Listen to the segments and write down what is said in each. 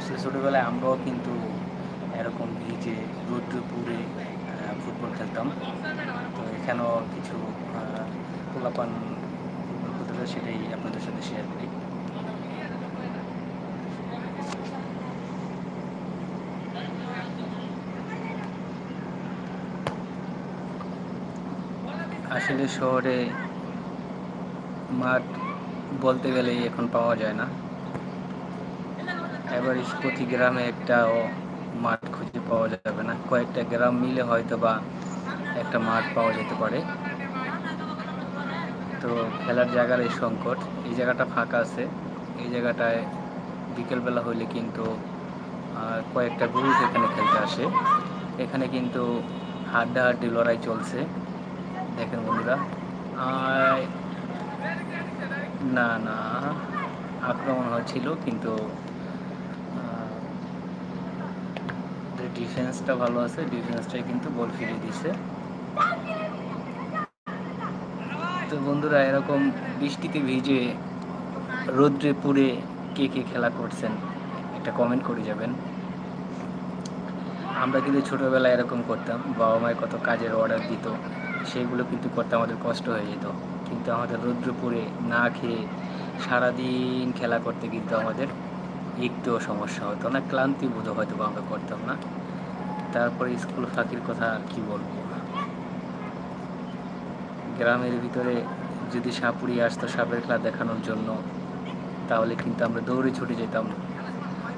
আসলে ছোটোবেলায় আমরাও কিন্তু এরকম ভিজে রৌদ্রে পুড়ে আহ, ফুটবল খেলতাম। তো এখানেও কিছু পোলাপান ফুটবল খেলতে সেটাই আপনাদের সাথে শেয়ার করি। আসলে শহরে মাঠ বলতে গেলেই এখন পাওয়া যায় না। এবার প্রতি গ্রামে একটাও মাঠ খুঁজে পাওয়া যাবে না। কয়েকটা গ্রাম মিলে হয়তো বা একটা মাঠ পাওয়া যেতে পারে। তো খেলার জায়গার এই সংকট, এই জায়গাটা ফাঁকা আছে। এই জায়গাটায় বিকেলবেলা হইলে কিন্তু কয়েকটা গ্রুপ এখানে খেলতে আসে। এখানে কিন্তু হাড্ডাহাড্ডি লড়াই চলছে। দেখেন বন্ধুরা না না, আক্রমণ হচ্ছিল, কিন্তু ডিফেন্সটা ভালো আছে, ডিফেন্সটাই কিন্তু বল ফিরিয়ে দিছে তো বন্ধুরা, এরকম বৃষ্টিতে ভিজে রোদ্রে পুড়ে কে কে খেলা করছেন, একটা কমেন্ট করে যাবেন। আমরা কিন্তু ছোটোবেলায় এরকম করতাম, বাবা মায়ের কত কাজের অর্ডার দিত, সেগুলো কিন্তু করতে আমাদের কষ্ট হয়ে যেত। কিন্তু আমাদের রৌদ্র পুড়ে না খেয়ে সারাদিন খেলা করতে কিন্তু আমাদের একটুও সমস্যা হতো না, ক্লান্তি বোধ হয়তো আমরা করতাম না। তারপরে স্কুল ফাঁকির কথা আর কি বলব? গ্রামের ভিতরে যদি সাপুড়ি আসতো সাপের খেলা দেখানোর জন্য তাহলে কিন্তু আমরা দৌড়ে ছুটে যেতাম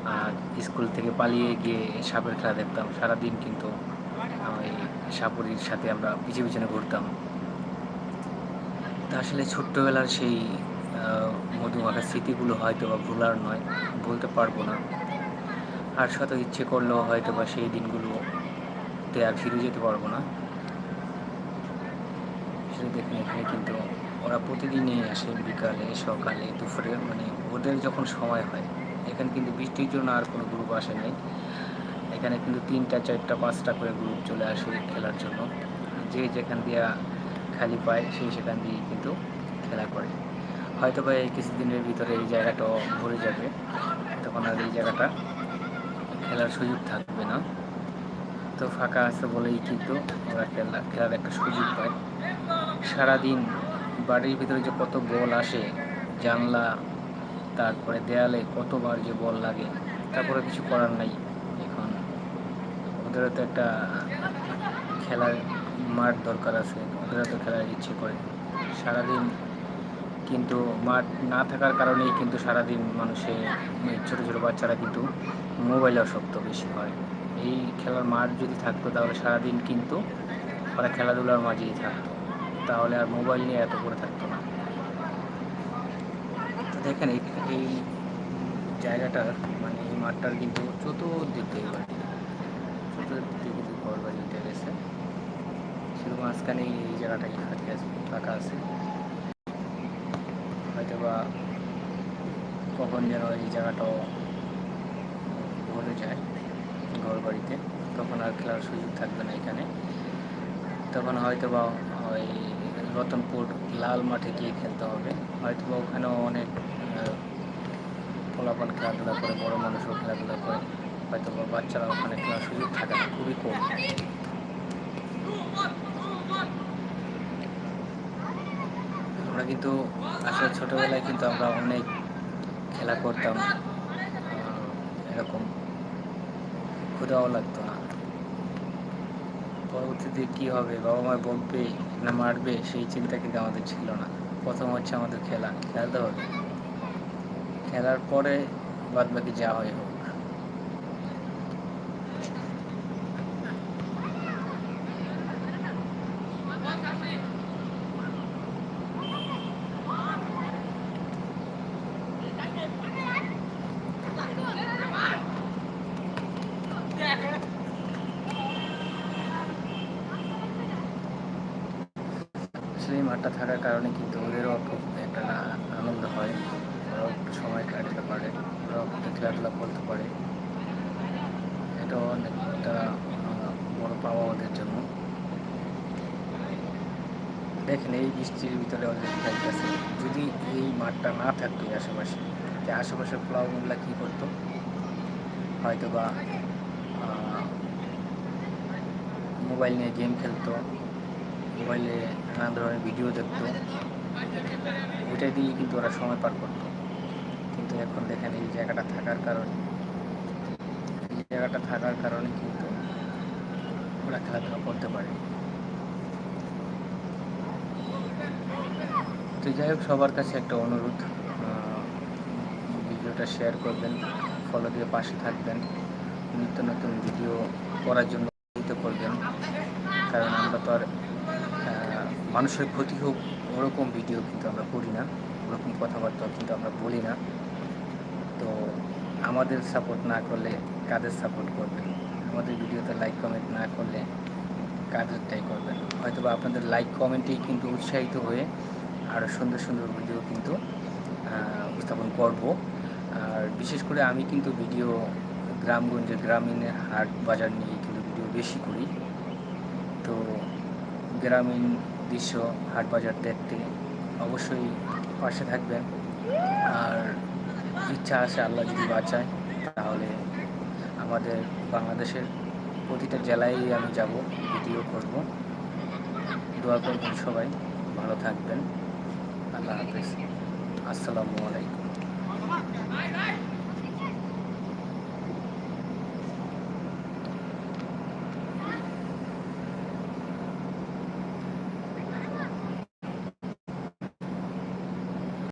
আর স্কুল থেকে পালিয়ে গিয়ে সাপের খেলা দেখতাম। সারাদিন কিন্তু ওই সাপুরির সাথে আমরা পিছনে পিছনে ঘুরতাম। তা আসলে ছোট্টবেলার সেই আহ, মধুমাখা স্মৃতিগুলো হয়তো বা ভোলার নয় বলতে পারব না। আর শত ইচ্ছে করলেও হয়তো বা সেই দিনগুলোতে আর ফিরে যেতে পারব না। সেটা দেখেন, এখানে কিন্তু ওরা প্রতিদিনই আসে বিকালে, সকালে, দুপুরে মানে ওদের যখন সময় হয়, এখানে কিন্তু বৃষ্টির জন্য আর কোনো গ্রুপ আসে নাই। এখানে কিন্তু তিনটা, চারটা, পাঁচটা করে গ্রুপ চলে আসে খেলার জন্য। যে যেখান দিয়ে খালি পায়, সেই সেখান দিয়ে কিন্তু খেলা করে। হয়তো বা এই কিছুদিনের ভিতরে এই জায়গাটাও ভরে যাবে। তখন আর এই জায়গাটা খেলার সুযোগ থাকবে না। তো ফাঁকা আছে বলেই কিন্তু ওরা খেলা, খেলার একটা সুযোগ পায়। সারাদিন বাড়ির ভিতরে যে কত বল আসে, জানলা, তারপরে দেয়ালে কতবার যে বল লাগে, তারপরে কিছু করার নাই। এখন ওদেরও তো একটা খেলার মাঠ দরকার আছে, ওদেরও তো খেলার ইচ্ছে করে। সারাদিন কিন্তু মাঠ না থাকার কারণেই কিন্তু সারাদিন মানুষের মানে ছোটো ছোটো বাচ্চারা কিন্তু মোবাইলে আসক্ত বেশি হয়। এই খেলার মাঠ যদি থাকতো তাহলে সারাদিন কিন্তু ওরা খেলাধুলার মাঝেই থাকতো। তাহলে আর মোবাইল নিয়ে এত করে থাকতো না। দেখেন এই জায়গাটার মানে এই মাঠটার কিন্তু চতুর্দিক দিয়ে বাড়ি চতুর্দিক দিয়ে কিন্তু ঘর বাড়ি উঠে গেছে। শুধু মাঝখানে এই জায়গাটাই ফাঁকা আছে ফাঁকা আছে। হয়তো বা কখন যেন এই জায়গাটাও ভরে যায় ঘর বাড়িতে তখন আর খেলার সুযোগ থাকবে না এখানে। তখন হয়তো বা ওই রতনপুর লাল মাঠে গিয়ে খেলতে হবে। হয়তো বা ওখানেও অনেক পোলাপান খেলাধুলা করে, বড় মানুষও খেলাধুলা করে। হয়তো বা বাচ্চারা ওখানে খেলার সুযোগ থাকে না, খুবই কম। আমরা কিন্তু আসলে ছোটোবেলায় কিন্তু আমরা অনেক খেলা করতাম। এরকম। ক্ষুদাও লাগতো না। পরবর্তীতে কী হবে? বাবা মা বকবে না মারবে সেই চিন্তা কিন্তু আমাদের ছিল না। প্রথম হচ্ছে আমাদের খেলা। খেলতে হবে। খেলার পরে বাদ বাকি যা হয় হোক আসলে এই মাঠটা থাকার কারণে কিন্তু ওদেরও খুব একটা আনন্দ হয়। ওরাও সময় কাটাতে পারে, ওরাও খেলাধুলা করতে পারে। এটাও অনেকটা বড় পাওয়া ওদের জন্য। দেখেন এই বৃষ্টির ভিতরে ওদের খেলতেছে যদি এই মাঠটা না থাকতো আশেপাশে, যে আশেপাশের প্লাবনগুলা কী করতো? হয়তো বা মোবাইল নিয়ে গেম খেলতো মোবাইলে নানা ধরনের ভিডিও দেখতো। ওইটাই দিয়েই কিন্তু ওরা সময় পার করতো। কিন্তু এখন দেখেন এই জায়গাটা থাকার কারণে, এই জায়গাটা থাকার কারণে কিন্তু ওরা খেলাধুলা করতে পারে। তো যাই হোক, সবার কাছে একটা অনুরোধ ভিডিওটা শেয়ার করবেন ফলো দিয়ে পাশে থাকবেন, নিত্য নতুন ভিডিও করার জন্য করবেন। কারণ আমরা তো আর মানুষের ক্ষতি হোক, ওরকম ভিডিও কিন্তু আমরা করি না, ওরকম কথাবার্তা কিন্তু আমরা বলি না। তো আমাদের সাপোর্ট না করলে কাদের সাপোর্ট করবেন? আমাদের ভিডিওতে লাইক কমেন্ট না করলে কাদেরটাই করবেন? হয়তো বা আপনাদের লাইক কমেন্টেই কিন্তু উৎসাহিত হয়ে আরও সুন্দর সুন্দর ভিডিও কিন্তু উপস্থাপন করব। আর বিশেষ করে আমি কিন্তু ভিডিও গ্রামগঞ্জে গ্রামীণের হাট বাজার নিয়ে কিন্তু ভিডিও বেশি করি। তো গ্রামীণ দৃশ্য হাট বাজার দেখতে অবশ্যই পাশে থাকবেন। আর ইচ্ছা আছে আল্লাহ যদি বাঁচায়, তাহলে আমাদের বাংলাদেশের প্রতিটা জেলায় আমি যাব, ভিডিও করব। দোয়া করবেন সবাই, ভালো থাকবেন। আল্লাহ হাফেজ। আসসালামু আলাইকুম।